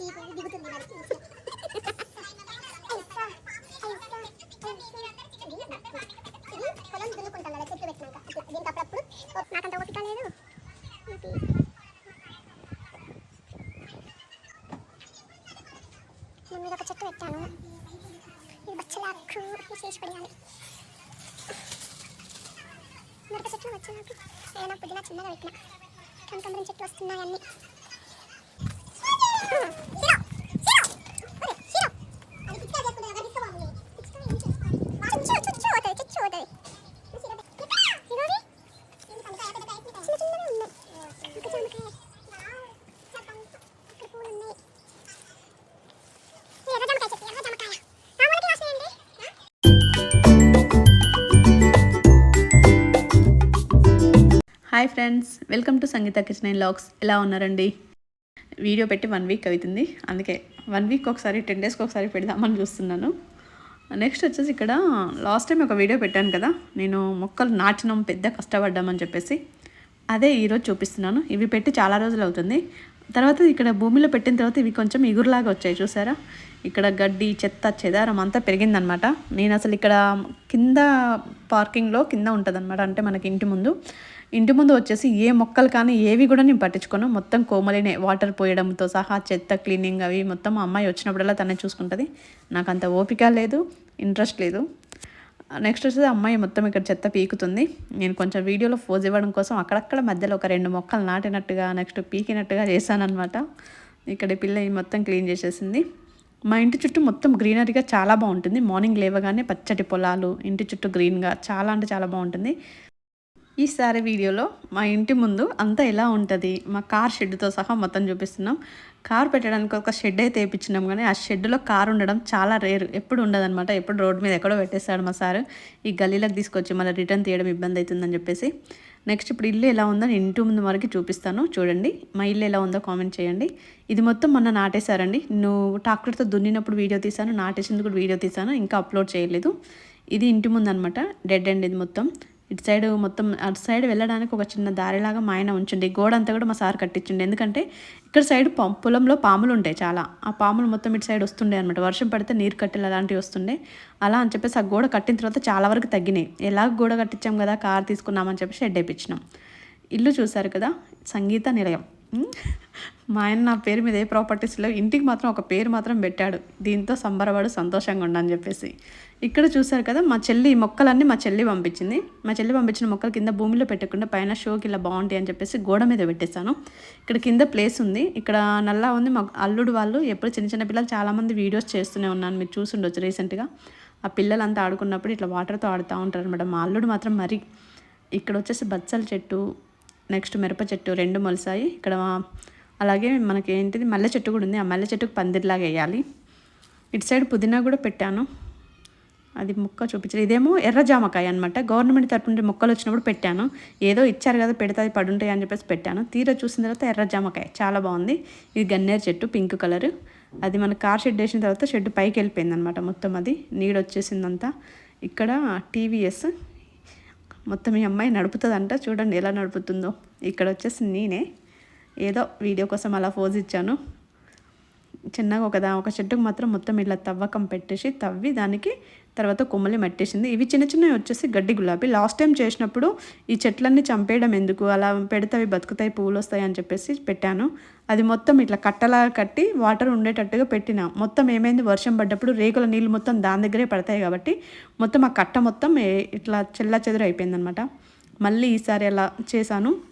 దిగుతుంది పొలం దున్నుకుంటాం కదా చెట్లు పెట్టినాక దీనికి అప్పుడప్పుడు నాకంత ఓపిక లేదు నేను మీద ఒక చెట్టు పెట్టాను ఇది బచ్చలాకు చేసి చెట్లు వచ్చి నాకు ఏదైనా పుదీనా చిన్నగా పెట్టిన. కనకంబరం చెట్లు వస్తున్నాయి hi friends welcome to Sangeetha kitchen and vlogs ఎలా ఉన్నారండి? వీడియో పెట్టి వన్ వీక్ అవుతుంది. అందుకే వన్ వీక్ ఒకసారి టెన్ డేస్కి ఒకసారి పెడదామని చూస్తున్నాను. నెక్స్ట్ వచ్చేసి ఇక్కడ లాస్ట్ టైం ఒక వీడియో పెట్టాను కదా నేను మొక్కలు నాటినం పెద్ద కష్టపడ్డామని చెప్పేసి అదే ఈరోజు చూపిస్తున్నాను. ఇవి పెట్టి చాలా రోజులు అవుతుంది. తర్వాత ఇక్కడ భూమిలో పెట్టిన తర్వాత ఇవి కొంచెం ఇగురులాగా వచ్చాయి చూసారా? ఇక్కడ గడ్డి చెత్త చెదారం అంతా పెరిగిందనమాట. నేను అసలు ఇక్కడ కింద పార్కింగ్లో కింద ఉంటుందన్నమాట అంటే మనకి ఇంటి ముందు. ఇంటి ముందు వచ్చేసి ఏ మొక్కలు కానీ ఏవి కూడా నేను పట్టించుకోను. మొత్తం కోమలినే వాటర్ పోయడంతో సహా చెత్త క్లీనింగ్ అవి మొత్తం మా అమ్మాయి వచ్చినప్పుడల్లా తనే చూసుకుంటుంది. నాకు అంత ఓపిక లేదు ఇంట్రెస్ట్ లేదు. నెక్స్ట్ వచ్చేసి అమ్మాయి మొత్తం ఇక్కడ చెత్త పీకుతుంది. నేను కొంచెం వీడియోలో ఫోజ్ ఇవ్వడం కోసం అక్కడక్కడ మధ్యలో ఒక రెండు మొక్కలు నాటినట్టుగా నెక్స్ట్ పీకినట్టుగా చేశానమాట ఇక్కడ పిల్ల మొత్తం క్లీన్ చేసేసింది. మా ఇంటి చుట్టూ మొత్తం గ్రీనరీగా చాలా బాగుంటుంది. మార్నింగ్ లేవగానే పచ్చటి పొలాలు ఇంటి చుట్టూ గ్రీన్గా చాలా అంటే చాలా బాగుంటుంది. ఈసారి వీడియోలో మా ఇంటి ముందు అంతా ఎలా ఉంటుంది? మా కార్ షెడ్తో సహా మొత్తం చూపిస్తున్నాం. కార్ పెట్టడానికి ఒక షెడ్ అయితే వేయించినాం కానీ ఆ షెడ్లో కార్ ఉండడం చాలా రేరు. ఎప్పుడు ఉండదనమాట ఎప్పుడు రోడ్డు మీద ఎక్కడో పెట్టేస్తాడు మా సార్. ఈ గల్లీలోకి తీసుకొచ్చి మళ్ళీ రిటర్న్ తీయడం ఇబ్బంది అవుతుందని చెప్పేసి. నెక్స్ట్ ఇప్పుడు ఇల్లు ఎలా ఉందో ఇంటి ముందు వరకు చూపిస్తాను. చూడండి. మా ఇల్లు ఎలా ఉందో కామెంట్ చేయండి. ఇది మొత్తం మొన్న నాటేశారండి. నువ్వు ట్రాక్టర్తో దున్నినప్పుడు వీడియో తీసాను నాటేసింది కూడా వీడియో తీసాను ఇంకా అప్లోడ్ చేయలేదు. ఇది ఇంటి ముందు అనమాట డెడ్ అండ్ ఇది మొత్తం. ఇటు సైడ్ మొత్తం అటు సైడ్ వెళ్ళడానికి ఒక చిన్న దారిలాగా మా ఆయన ఉంచండి. గోడ అంతా కూడా మా సార్ కట్టించండి. ఎందుకంటే ఇక్కడ సైడ్ పం- పొలంలో పాములు ఉంటాయి చాలా. ఆ పాములు మొత్తం ఇటు సైడ్ వస్తుండే అనమాట వర్షం పడితే నీరు కట్టెలు అలాంటివి వస్తుండే. అలా అని చెప్పేసి ఆ గోడ కట్టిన తర్వాత చాలా వరకు తగ్గినాయి. ఎలాగ గోడ కట్టించాం కదా కార్ తీసుకున్నామని చెప్పి షెడ్ వేయించినాం ఇల్లు చూసారు కదా సంగీత నిలయం. మా ఆయన నా పేరు మీద ఏ ప్రాపర్టీస్ లేవు. ఇంటికి మాత్రం ఒక పేరు మాత్రం పెట్టాడు. దీంతో సంబరపడు సంతోషంగా ఉండని చెప్పేసి. ఇక్కడ చూసారు కదా మా చెల్లి మొక్కలన్నీ మా చెల్లి పంపించింది. మా చెల్లి పంపించిన మొక్కలు కింద భూమిలో పెట్టకుండా పైన షోకి ఇలా బాగుంటాయి అని చెప్పేసి గోడ మీద పెట్టేశాను. ఇక్కడ కింద ప్లేస్ ఉంది. ఇక్కడ నల్లా ఉంది. మా అల్లుడు వాళ్ళు ఎప్పుడు చిన్న చిన్న పిల్లలు చాలామంది వీడియోస్ చేస్తూనే ఉన్నాను. మీరు చూసుండొచ్చు రీసెంట్గా. ఆ పిల్లలంతా ఆడుకున్నప్పుడు ఇట్లా వాటర్తో ఆడుతూ ఉంటారు అనమాట మా అల్లుడు మాత్రం మరి ఇక్కడ వచ్చేసి బచ్చల చెట్టు నెక్స్ట్ మిరప చెట్టు రెండు మొలిసాయి. ఇక్కడ అలాగే మనకి ఏంటిది మల్లె చెట్టు కూడా ఉంది. ఆ మల్లె చెట్టుకు పందిరిలాగా వేయాలి. ఇటు సైడ్ పుదీనా కూడా పెట్టాను. అది మొక్క చూపించారు ఇదేమో ఎర్ర జామకాయ అనమాట గవర్నమెంట్ తరపు నుండి మొక్కలు వచ్చినప్పుడు పెట్టాను. ఏదో ఇచ్చారు కదా పెడితే అది పడుంటాయి అని చెప్పేసి పెట్టాను. తీర చూసిన తర్వాత ఎర్ర జామకాయ. చాలా బాగుంది. ఇది గన్నేరు చెట్టు పింక్ కలర్. అది మన కార్ షెడ్ వేసిన తర్వాత షెడ్ పైకి వెళ్ళిపోయింది అనమాట మొత్తం అది. నీడ వచ్చేసిందంతా. ఇక్కడ టీవీఎస్. మొత్తం ఈ అమ్మాయి నడుపుతుందంట. చూడండి ఎలా నడుపుతుందో. ఇక్కడ వచ్చేసి నేనే. ఏదో వీడియో కోసం అలా ఫోజ్ ఇచ్చాను. చిన్నగా ఒకదా ఒక చెట్టుకు మాత్రం మొత్తం ఇట్లా తవ్వకం పెట్టేసి తవ్వి దానికి తర్వాత కొమ్మలి మట్టేసింది. ఇవి చిన్న చిన్నవి వచ్చేసి గడ్డి గులాబీ. లాస్ట్ టైం చేసినప్పుడు ఈ చెట్లన్నీ చంపేయడం ఎందుకు? అలా పెడితే అవి బతుకుతాయి పువ్వులు వస్తాయి అని చెప్పేసి పెట్టాను. అది మొత్తం ఇట్లా కట్టలా కట్టి వాటర్ ఉండేటట్టుగా పెట్టిన. మొత్తం ఏమైంది? వర్షం పడ్డప్పుడు రేకుల నీళ్ళు మొత్తం దాని దగ్గరే పడతాయి కాబట్టి మొత్తం ఆ కట్ట మొత్తం ఏ- ఇట్లా చెల్లా చెదురు అయిపోయిందనమాట మళ్ళీ ఈసారి అలా చేశాను.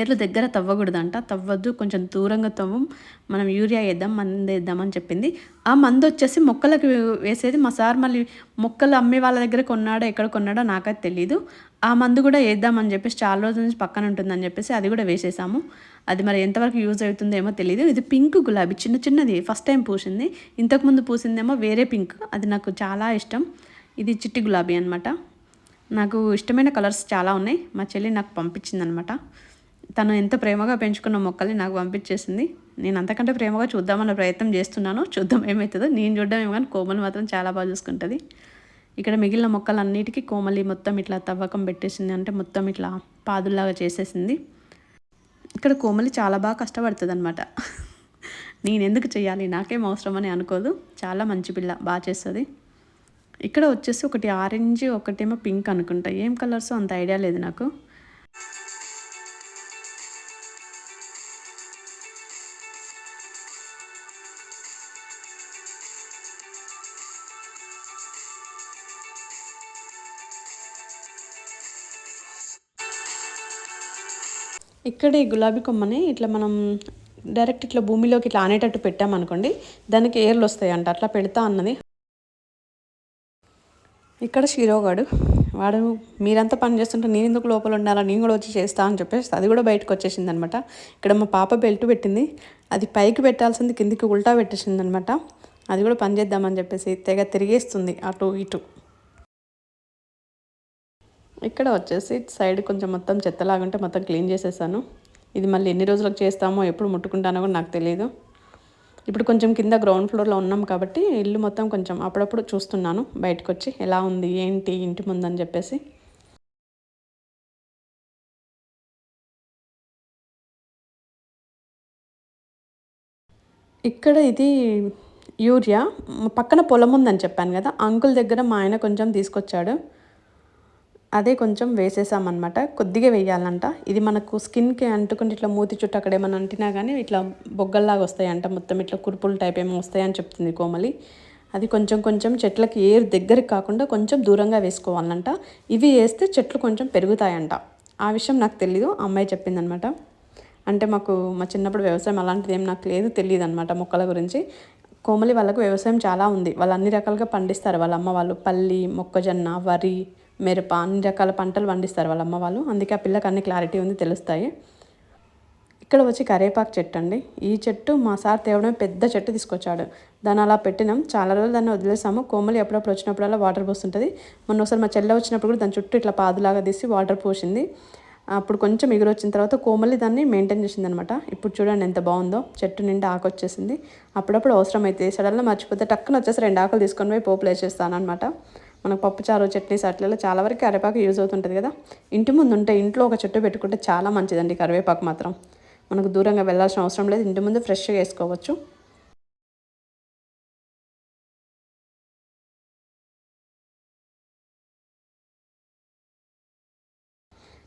ఏర్లు దగ్గర తవ్వకూడదంట. తవ్వద్దు కొంచెం దూరంగా తవ్వం. మనం యూరియా వేద్దాం మందు వేద్దామని చెప్పింది. ఆ మందు వచ్చేసి మొక్కలకు వేసేది మా సార్ మళ్ళీ మొక్కలు అమ్మే వాళ్ళ దగ్గర కొన్నాడో ఎక్కడ కొన్నాడో నాకైతే తెలియదు ఆ మందు కూడా వేద్దామని చెప్పేసి చాలా రోజుల నుంచి పక్కన ఉంటుందని చెప్పేసి అది కూడా వేసేసాము. అది మరి ఎంతవరకు యూజ్ అవుతుందో ఏమో తెలియదు ఇది పింక్ గులాబీ చిన్న చిన్నది ఫస్ట్ టైం పూసింది. ఇంతకుముందు పూసిందేమో వేరే పింక్. అది నాకు చాలా ఇష్టం. ఇది చిట్టి గులాబీ అనమాట నాకు ఇష్టమైన కలర్స్ చాలా ఉన్నాయి. మా చెల్లి నాకు పంపించింది అనమాట తను ఎంత ప్రేమగా పెంచుకున్న మొక్కల్ని నాకు పంపించేసింది. నేను అంతకంటే ప్రేమగా చూద్దామన్న ప్రయత్నం చేస్తున్నాను. చూద్దాం ఏమవుతుందో నేను చూడడం ఏమో కానీ కోమలి మాత్రం చాలా బాగా చూసుకుంటుంది. ఇక్కడ మిగిలిన మొక్కలన్నిటికీ కోమలి మొత్తం ఇట్లా తవ్వకం పెట్టేసింది. అంటే మొత్తం ఇట్లా పాదుల్లాగా చేసేసింది. ఇక్కడ కోమలి చాలా బాగా కష్టపడుతుంది అనమాట నేను ఎందుకు చేయాలి నాకేం అవసరం అని అనుకోదు. చాలా మంచి పిల్ల బాగా చేస్తుంది. ఇక్కడ వచ్చేసి ఒకటి ఆరెంజ్ ఒకటేమో పింక్ అనుకుంటా. ఏం కలర్స్ అంత ఐడియా లేదు నాకు. ఇక్కడ ఈ గులాబీ కొమ్మని ఇట్లా మనం డైరెక్ట్ ఇట్లా భూమిలోకి ఇట్లా ఆనేటట్టు పెట్టామనుకోండి దానికి ఏర్లు వస్తాయి అంట అట్లా పెడతా అన్నది. ఇక్కడ షీరోగాడు వాడు మీరంతా పని చేస్తుంటే నేను ఎందుకు లోపల ఉండాలా? నేను కూడా వచ్చి చేస్తా అని చెప్పేసి అది కూడా బయటకు వచ్చేసింది అనమాట ఇక్కడ మా పాప బెల్ట్ పెట్టింది. అది పైకి పెట్టాల్సింది కిందికి ఉల్టా పెట్టేసింది అనమాట అది కూడా పని చేద్దామని చెప్పేసి తెగ తిరిగేస్తుంది అటు ఇటు. ఇక్కడ వచ్చేసి సైడ్ కొంచెం మొత్తం చెత్తలాగుంటే మొత్తం క్లీన్ చేసేసాను. ఇది మళ్ళీ ఎన్ని రోజులకు చేస్తామో ఎప్పుడు ముట్టుకుంటానో కూడా నాకు తెలియదు ఇప్పుడు కొంచెం కింద గ్రౌండ్ ఫ్లోర్లో ఉన్నాం కాబట్టి ఇల్లు మొత్తం కొంచెం అప్పుడప్పుడు చూస్తున్నాను బయటకు వచ్చి ఎలా ఉంది ఏంటి ఇంటి ముందని చెప్పేసి. ఇక్కడ ఇది యూరియా పక్కన పొలం ఉందని చెప్పాను కదా అంకుల్ దగ్గర మా ఆయన కొంచెం తీసుకొచ్చాడు. అదే కొంచెం వేసేసామన్నమాట. కొద్దిగా వేయాలంట. ఇది మనకు స్కిన్కి అంటుకుంటే ఇట్లా మూతి చుట్టూ అక్కడ ఏమైనా అంటినా కానీ ఇట్లా బొగ్గల్లాగా వస్తాయంట. మొత్తం ఇట్లా కురుపులు టైప్ ఏమో వస్తాయని చెప్తుంది కోమలి. అది కొంచెం కొంచెం చెట్లకి ఏరు దగ్గరికి కాకుండా కొంచెం దూరంగా వేసుకోవాలంట. ఇవి వేస్తే చెట్లు కొంచెం పెరుగుతాయంట. ఆ విషయం నాకు తెలీదు. అమ్మాయి చెప్పిందనమాట అంటే మాకు మా చిన్నప్పుడు వ్యవసాయం అలాంటిది ఏం నాకు లేదు తెలియదు అనమాట మొక్కల గురించి. కోమలి వాళ్ళకు వ్యవసాయం చాలా ఉంది. వాళ్ళు అన్ని రకాలుగా పండిస్తారు. వాళ్ళ అమ్మ వాళ్ళు పల్లి మొక్కజొన్న వరి మిరప అన్ని రకాల పంటలు పండిస్తారు వాళ్ళ అమ్మ వాళ్ళు. అందుకే ఆ పిల్లకి అన్ని క్లారిటీ ఉంది తెలుస్తాయి. ఇక్కడ వచ్చి కరేపాకు చెట్టు అండి. ఈ చెట్టు మా సార్ తేవడమే పెద్ద చెట్టు తీసుకొచ్చాడు. దాన్ని అలా పెట్టినాం. చాలా రోజులు దాన్ని వదిలేసాము. కోమలి ఎప్పుడప్పుడు వచ్చినప్పుడల్లా వాటర్ పోస్తుంటుంది. మొన్న ఒకసారి మా చెల్లె వచ్చినప్పుడు కూడా దాని చుట్టూ ఇట్లా పాదులాగా తీసి వాటర్ పోసింది. అప్పుడు కొంచెం ఎగురు వచ్చిన తర్వాత కోమలి దాన్ని మెయింటైన్ చేసింది అనమాట ఇప్పుడు చూడండి ఎంత బాగుందో. చెట్టు నిండా ఆకు వచ్చేసింది. అప్పుడప్పుడు అవసరమైతే సడన్గా మర్చిపోతే టక్కున వచ్చేసి రెండు ఆకులు తీసుకొని పోయి పోపులు వేసేస్తాను అనమాట మనకు పప్పుచారు చట్నీస్ అట్లలో చాలా వరకు కరివేపాకు యూజ్ అవుతుంటుంది కదా. ఇంటి ముందు ఉంటే ఇంట్లో ఒక చెట్టు పెట్టుకుంటే చాలా మంచిదండి కరివేపాకు మాత్రం. మనకు దూరంగా వెళ్ళాల్సిన అవసరం లేదు ఇంటి ముందు ఫ్రెష్గా వేసుకోవచ్చు.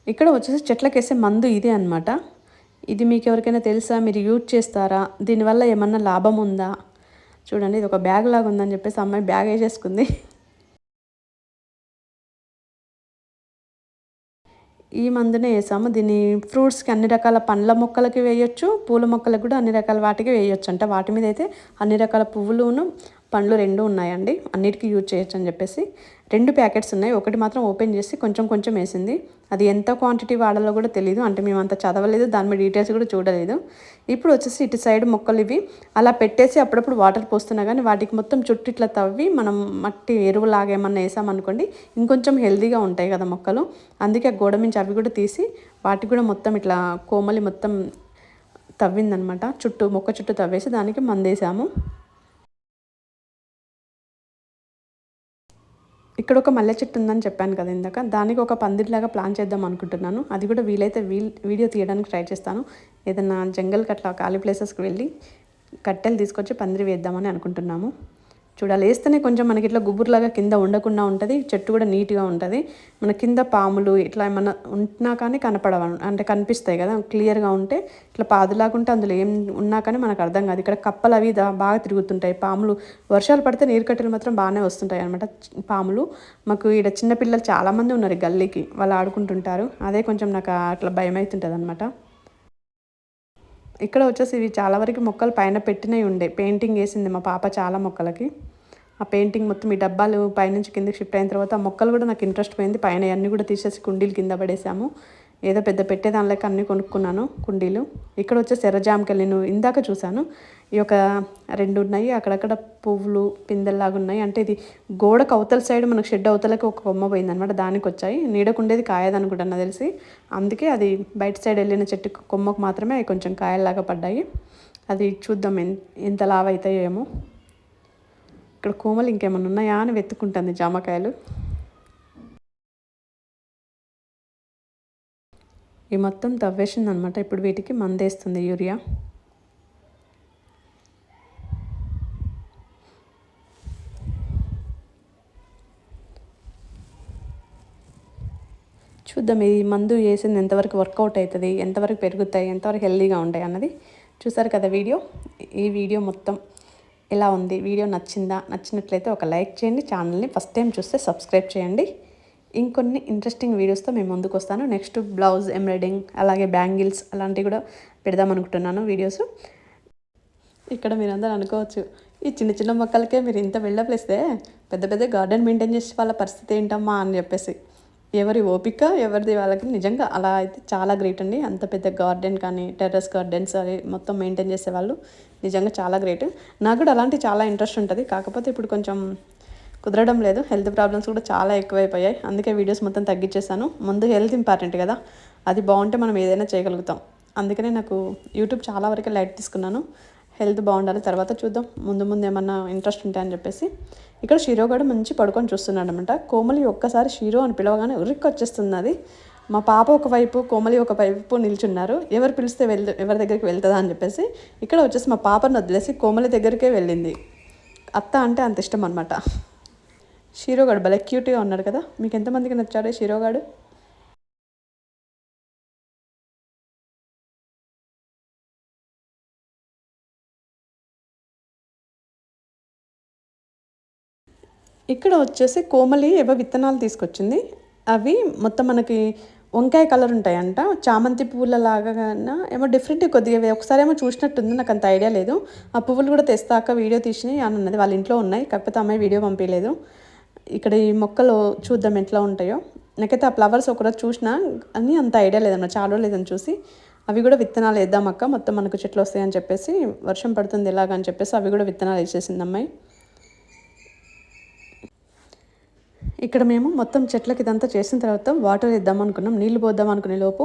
ఇక్కడ వచ్చేసి చెట్లకేసే మందు ఇదే అనమాట ఇది మీకు ఎవరికైనా తెలుసా? మీరు యూజ్ చేస్తారా? దీనివల్ల ఏమన్నా లాభం ఉందా? చూడండి ఇది ఒక బ్యాగ్ లాగా ఉందని చెప్పేసి అమ్మాయి బ్యాగ్ వేసేసుకుంది. ఈ మందునే వేసాము. దీన్ని ఫ్రూట్స్కి అన్ని రకాల పండ్ల మొక్కలకి వేయొచ్చు పూల మొక్కలకు కూడా అన్ని రకాల వాటికి వేయొచ్చు. అంటే వాటి మీద అయితే అన్ని రకాల పువ్వులును పండ్లు రెండు ఉన్నాయండి. అన్నిటికీ యూజ్ చేయొచ్చు అని చెప్పేసి రెండు ప్యాకెట్స్ ఉన్నాయి. ఒకటి మాత్రం ఓపెన్ చేసి కొంచెం కొంచెం వేసింది. అది ఎంత క్వాంటిటీ వాడాలో కూడా తెలియదు అంటే మేము అంత చదవలేదు. దాని మీద డీటెయిల్స్ కూడా చూడలేదు. ఇప్పుడు వచ్చేసి ఇటు సైడ్ మొక్కలు ఇవి అలా పెట్టేసి అప్పుడప్పుడు వాటర్ పోస్తున్నా కానీ వాటికి మొత్తం చుట్టూ ఇట్లా తవ్వి మనం మట్టి ఎరువులాగా ఏమన్నా వేసామనుకోండి ఇంకొంచెం హెల్దీగా ఉంటాయి కదా మొక్కలు. అందుకే గోడ నుంచి అవి కూడా తీసి వాటికి కూడా మొత్తం ఇట్లా కోమలి మొత్తం తవ్విందనమాట. చుట్టూ మొక్క చుట్టూ తవ్వేసి దానికి మందేసాము. ఇక్కడ ఒక మల్లె చెట్టు ఉందని చెప్పాను కదా ఇందాక. దానికి ఒక పందిరిలాగా ప్లాన్ చేద్దాం అనుకుంటున్నాను. అది కూడా వీలైతే వీల్ వీడియో తీయడానికి ట్రై చేస్తాను. ఏదైనా జంగల్కి అట్లా ఖాళీ ప్లేసెస్కి వెళ్ళి కట్టెలు తీసుకొచ్చి పందిరి వేద్దామని అనుకుంటున్నాము. చూడాలి. వేస్తేనే కొంచెం మనకి ఇట్లా గుబుర్లాగా కింద ఉండకుండా ఉంటుంది చెట్టు కూడా నీట్గా ఉంటుంది. మన కింద పాములు ఇట్లా ఏమన్నా ఉంటున్నా కానీ కనపడవ అంటే కనిపిస్తాయి కదా క్లియర్గా ఉంటే ఇట్లా పాదులాగా ఉంటే అందులో ఏం ఉన్నా కానీ మనకు అర్థం కాదు. ఇక్కడ కప్పలు అవి బాగా తిరుగుతుంటాయి. పాములు వర్షాలు పడితే నీరు కట్టెలు మాత్రం బాగానే వస్తుంటాయి అనమాట పాములు. మాకు ఇక్కడ చిన్నపిల్లలు చాలామంది ఉన్నారు గల్లీకి వాళ్ళు ఆడుకుంటుంటారు. అదే కొంచెం నాకు అట్లా భయం అవుతుంటుంది అనమాట ఇక్కడ వచ్చేసి ఇవి చాలా వరకు మొక్కలు పైన పెట్టినవి ఉండే. పెయింటింగ్ వేసింది మా పాప చాలా మొక్కలకి. ఆ పెయింటింగ్ మొత్తం ఈ డబ్బాలు పైనుంచి కిందకి షిఫ్ట్ అయిన తర్వాత ఆ మొక్కలు కూడా నాకు ఇంట్రెస్ట్ పోయింది. పైన అన్నీ కూడా తీసేసి కుండీలు కింద పడేసాము. ఏదో పెద్ద పెట్టే దానిలోకి అన్నీ కొనుక్కున్నాను కుండీలు. ఇక్కడ వచ్చేసి ఎర్రజామకాయలు నేను ఇందాక చూశాను. ఈ యొక్క రెండు ఉన్నాయి అక్కడక్కడ పువ్వులు పిందెల్లాగా ఉన్నాయి. అంటే ఇది గోడకు అవతల సైడ్ మనకు షెడ్ అవతలకి ఒక కొమ్మ పోయింది అనమాట దానికి వచ్చాయి. నీడకుండేది కాయదనుకుంటా నాకు తెలిసి. అందుకే అది బయట సైడ్ వెళ్ళిన చెట్టు కొమ్మకు మాత్రమే అవి కొంచెం కాయల్లాగా పడ్డాయి. అది చూద్దాం ఎంత లావ్ అవుతాయో ఏమో. ఇక్కడ కోమలు ఇంకేమైనా ఉన్నాయా అని వెతుక్కుంటుంది జామకాయలు. ఇవి మొత్తం తవ్వేసింది అనమాట ఇప్పుడు వీటికి మందేస్తుంది యూరియా. చూద్దాం ఈ మందు వేసింది ఎంతవరకు వర్కౌట్ అవుతుంది ఎంతవరకు పెరుగుతాయి ఎంతవరకు హెల్దీగా ఉంటాయి అన్నది చూసారు కదా వీడియో. ఈ వీడియో మొత్తం ఎలా ఉంది? వీడియో నచ్చిందా? నచ్చినట్లయితే ఒక లైక్ చేయండి. ఛానల్ని ఫస్ట్ టైం చూస్తే సబ్స్క్రైబ్ చేయండి. ఇంకొన్ని ఇంట్రెస్టింగ్ వీడియోస్తో మేము ముందుకు వస్తాను. నెక్స్ట్ బ్లౌజ్ ఎంబ్రాయిడింగ్ అలాగే బ్యాంగిల్స్ అలాంటివి కూడా పెడదాం అనుకుంటున్నాను వీడియోస్ ఇక్కడ మీరందరూ అనుకోవచ్చు ఈ చిన్న చిన్న మొక్కలకే మీరు ఇంత బిల్డప్ ఇస్తే పెద్ద పెద్ద గార్డెన్ మెయింటైన్ చేసే వాళ్ళ పరిస్థితి ఏంటమ్మా అని చెప్పేసి. ఎవరి ఓపిక ఎవరిది వాళ్ళకి నిజంగా అలా అయితే చాలా గ్రేట్ అండి. అంత పెద్ద గార్డెన్ కానీ టెర్రస్ గార్డెన్స్ అవి మొత్తం మెయింటైన్ చేసేవాళ్ళు నిజంగా చాలా గ్రేట్ నాకు కూడా అలాంటి చాలా ఇంట్రెస్ట్ ఉంటుంది. కాకపోతే ఇప్పుడు కొంచెం కుదరడం లేదు. హెల్త్ ప్రాబ్లమ్స్ కూడా చాలా ఎక్కువైపోయాయి. అందుకే వీడియోస్ మొత్తం తగ్గించేసాను ముందు హెల్త్ ఇంపార్టెంట్ కదా. అది బాగుంటే మనం ఏదైనా చేయగలుగుతాం. అందుకనే నాకు యూట్యూబ్ చాలా వరకు లైట్ తీసుకున్నాను. హెల్త్ బాగుండాలి తర్వాత చూద్దాం. ముందు ముందు ఏమన్నా ఇంట్రెస్ట్ ఉంటాయని చెప్పేసి. ఇక్కడ షీరో కూడా మంచి పడుకొని చూస్తున్నాడు అనమాట కోమలి ఒక్కసారి షీరో అని పిలవగానే ఉరికి వచ్చేస్తుంది అది మా పాప ఒకవైపు కోమలి ఒక వైపు నిల్చున్నారు. ఎవరు పిలిస్తే వెళ్ ఎవరి దగ్గరికి వెళ్తుందా అని చెప్పేసి. ఇక్కడ వచ్చేసి మా పాపను వదిలేసి కోమలి దగ్గరికే వెళ్ళింది. అత్త అంటే అంత ఇష్టం అనమాట షీరోగాడు భలే క్యూట్గా ఉన్నాడు కదా? మీకు ఎంతమందికి నచ్చాడు షీరోగాడు? ఇక్కడ వచ్చేసి కోమలి ఏవో విత్తనాలు తీసుకొచ్చింది. అవి మొత్తం మనకి వంకాయ కలర్ ఉంటాయంట. చామంతి పువ్వుల లాగా ఏమో డిఫరెంట్ కొద్దిగా ఒకసారి ఏమో చూసినట్టుంది. నాకు అంత ఐడియా లేదు. ఆ పువ్వులు కూడా తెస్తాక వీడియో తీసినాయి అని అన్నది వాళ్ళ ఇంట్లో ఉన్నాయి. కాకపోతే అమ్మాయి వీడియో పంపించలేదు. ఇక్కడ ఈ మొక్కలు చూద్దాం ఎట్లా ఉంటాయో. నాకైతే ఆ ఫ్లవర్స్ ఒకరోజు చూసినా అని అంత ఐడియా లేదన్న చాలా లేదని చూసి అవి కూడా విత్తనాలు వేద్దాం అక్క మొత్తం మనకు చెట్లు వస్తాయని చెప్పేసి వర్షం పడుతుంది ఎలాగని చెప్పేసి అవి కూడా విత్తనాలు వేసేసింది అమ్మాయి. ఇక్కడ మేము మొత్తం చెట్లకి ఇదంతా చేసిన తర్వాత వాటర్ వేద్దాం అనుకున్నాం నీళ్ళు పోద్దాం అనుకునే లోపు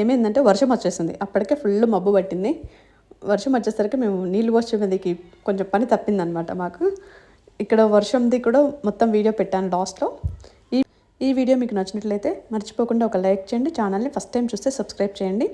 ఏమైందంటే వర్షం వచ్చేసింది. అప్పటికే ఫుల్ మబ్బు పట్టింది. వర్షం వచ్చేసరికి మేము నీళ్ళు పోసే మీదకి కొంచెం పని తప్పిందనమాట మాకు. ఇక్కడ వర్షంది కూడా మొత్తం వీడియో పెట్టాను లాస్ట్లో ఈ ఈ వీడియో మీకు నచ్చినట్లయితే మర్చిపోకుండా ఒక లైక్ చేయండి. ఛానల్ని ఫస్ట్ టైం చూస్తే సబ్స్క్రైబ్ చేయండి.